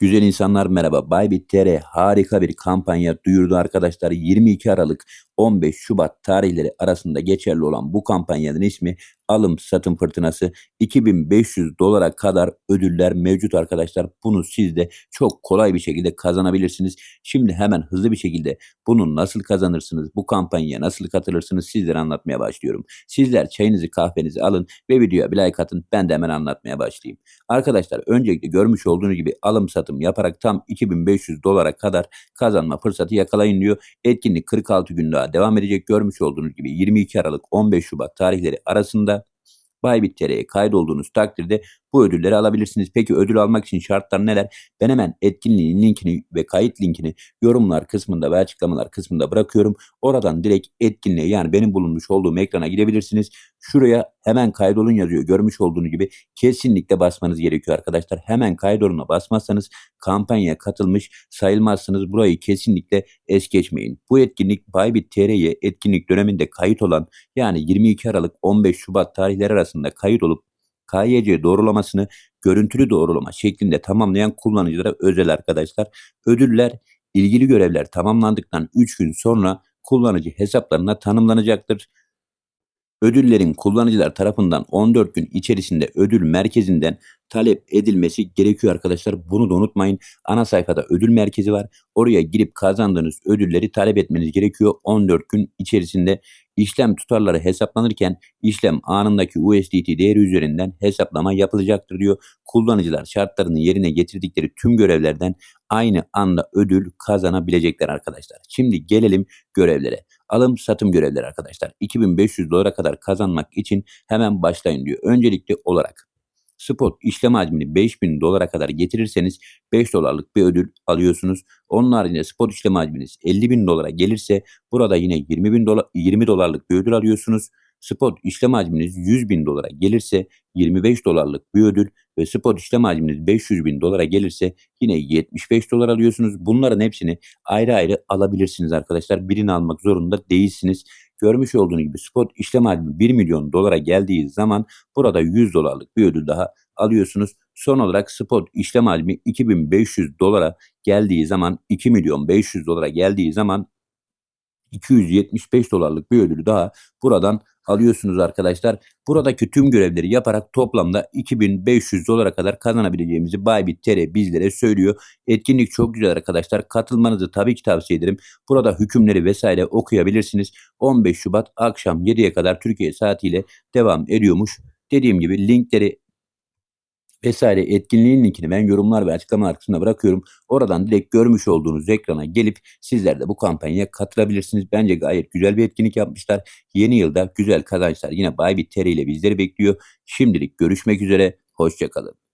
Güzel insanlar merhaba. Bybit TR harika bir kampanya duyurdu arkadaşlar. 22 Aralık 15 Şubat tarihleri arasında geçerli olan bu kampanyanın ismi alım satım fırtınası 2500 dolara kadar ödüller mevcut arkadaşlar. Bunu siz de çok kolay bir şekilde kazanabilirsiniz. Şimdi hemen hızlı bir şekilde bunu nasıl kazanırsınız, bu kampanyaya nasıl katılırsınız sizlere anlatmaya başlıyorum. Sizler çayınızı kahvenizi alın ve videoya bir like atın ben de hemen anlatmaya başlayayım. Arkadaşlar öncelikle görmüş olduğunuz gibi alım satım yaparak tam 2500 dolara kadar kazanma fırsatı yakalayın diyor. Etkinlik 46 gün daha devam edecek. Görmüş olduğunuz gibi 22 Aralık 15 Şubat tarihleri arasında Bybit TR'ye kaydolduğunuz takdirde bu ödülleri alabilirsiniz. Peki ödül almak için şartlar neler? Ben hemen etkinliğin linkini ve kayıt linkini yorumlar kısmında ve açıklamalar kısmında bırakıyorum. Oradan direkt etkinliğe yani benim bulunmuş olduğum ekrana gidebilirsiniz. Şuraya hemen kaydolun yazıyor. Görmüş olduğunuz gibi kesinlikle basmanız gerekiyor arkadaşlar. Hemen kaydoluna basmazsanız kampanyaya katılmış sayılmazsınız. Burayı kesinlikle es geçmeyin. Bu etkinlik Bybit TR'ye etkinlik döneminde kayıt olan yani 22 Aralık 15 Şubat tarihleri arasında kayıt olup KYC doğrulamasını görüntülü doğrulama şeklinde tamamlayan kullanıcılara özel arkadaşlar. Ödüller ilgili görevler tamamlandıktan 3 gün sonra kullanıcı hesaplarına tanımlanacaktır. Ödüllerin kullanıcılar tarafından 14 gün içerisinde ödül merkezinden talep edilmesi gerekiyor arkadaşlar. Bunu da unutmayın. Ana sayfada ödül merkezi var. Oraya girip kazandığınız ödülleri talep etmeniz gerekiyor. 14 gün içerisinde işlem tutarları hesaplanırken işlem anındaki USDT değeri üzerinden hesaplama yapılacaktır diyor. Kullanıcılar şartlarını yerine getirdikleri tüm görevlerden aynı anda ödül kazanabilecekler arkadaşlar. Şimdi gelelim görevlere. Alım satım görevleri arkadaşlar. 2500 dolara kadar kazanmak için hemen başlayın diyor. Öncelikli olarak spot işlem hacmini 5000 dolara kadar getirirseniz 5 dolarlık bir ödül alıyorsunuz. Onun haricinde spot işlem hacminiz 50 bin dolara gelirse burada yine 20 bin dolar 20 dolarlık bir ödül alıyorsunuz. Spot işlem hacminiz 100 bin dolara gelirse 25 dolarlık bir ödül ve spot işlem hacminiz 500 bin dolara gelirse yine 75 dolar alıyorsunuz. Bunların hepsini ayrı ayrı alabilirsiniz arkadaşlar. Birini almak zorunda değilsiniz. Görmüş olduğunuz gibi spot işlem hacmi 1 milyon dolara geldiği zaman burada 100 dolarlık bir ödül daha alıyorsunuz. Son olarak spot işlem hacmi 2500 dolara geldiği zaman 2 milyon 500 dolara geldiği zaman 275 dolarlık bir ödülü daha buradan alıyorsunuz arkadaşlar. Buradaki tüm görevleri yaparak toplamda 2500 dolara kadar kazanabileceğimizi Bybit TR bizlere söylüyor. Etkinlik çok güzel arkadaşlar. Katılmanızı tabii ki tavsiye ederim. Burada hükümleri vesaire okuyabilirsiniz. 15 Şubat akşam 7'ye kadar Türkiye saatiyle devam ediyormuş. Dediğim gibi linkleri vesaire etkinliğin linkini ben yorumlar ve açıklama kısmına bırakıyorum. Oradan direkt görmüş olduğunuz ekrana gelip sizler de bu kampanyaya katılabilirsiniz. Bence gayet güzel bir etkinlik yapmışlar. Yeni yılda güzel kazançlar yine Bybit TR ile bizleri bekliyor. Şimdilik görüşmek üzere. Hoşçakalın.